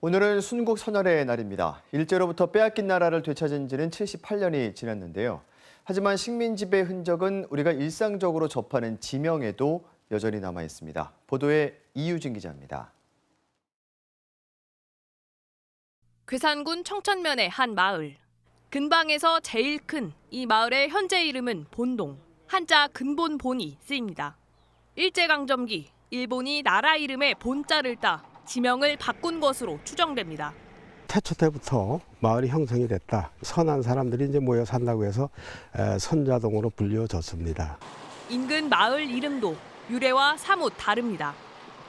오늘은 순국 선열의 날입니다. 일제로부터 빼앗긴 나라를 되찾은 지는 78년이 지났는데요. 하지만 식민 지배 흔적은 우리가 일상적으로 접하는 지명에도 여전히 남아 있습니다. 보도에 이유진 기자입니다. 괴산군 청천면의 한 마을. 근방에서 제일 큰 이 마을의 현재 이름은 본동, 한자 근본본이 쓰입니다. 일제강점기 일본이 나라 이름의 본자를 따 지명을 바꾼 것으로 추정됩니다. 태초 때부터 마을이 형성이 됐다. 선한 사람들이 이제 모여 산다고 해서 에, 선자동으로 불려졌습니다. 인근 마을 이름도 유래와 사뭇 다릅니다.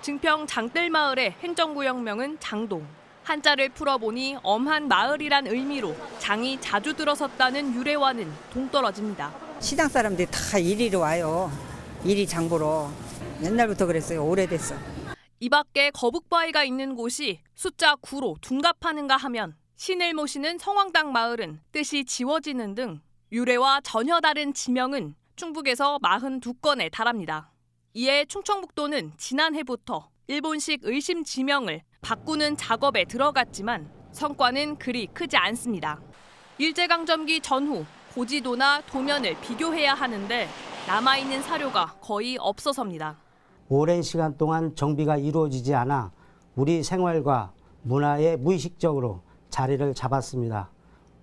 증평 장뜰마을의 행정구역명은 장동. 한자를 풀어보니 엄한 마을이란 의미로 장이 자주 들어섰다는 유래와는 동떨어집니다. 시장 사람들이 다 이리로 와요. 이리 장보러. 옛날부터 그랬어요. 오래됐어. 이 밖에 거북바위가 있는 곳이 숫자 9로 둔갑하는가 하면 신을 모시는 성황당 마을은 뜻이 지워지는 등 유래와 전혀 다른 지명은 충북에서 42건에 달합니다. 이에 충청북도는 지난해부터 일본식 의심 지명을 바꾸는 작업에 들어갔지만 성과는 그리 크지 않습니다. 일제강점기 전후 고지도나 도면을 비교해야 하는데 남아있는 사료가 거의 없어서입니다. 오랜 시간 동안 정비가 이루어지지 않아 우리 생활과 문화에 무의식적으로 자리를 잡았습니다.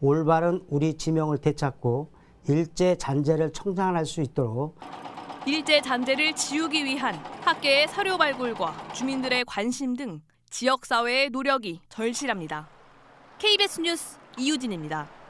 올바른 우리 지명을 되찾고 일제 잔재를 청산할 수 있도록 일제 잔재를 지우기 위한 학계의 사료 발굴과 주민들의 관심 등 지역 사회의 노력이 절실합니다. KBS 뉴스 이유진입니다.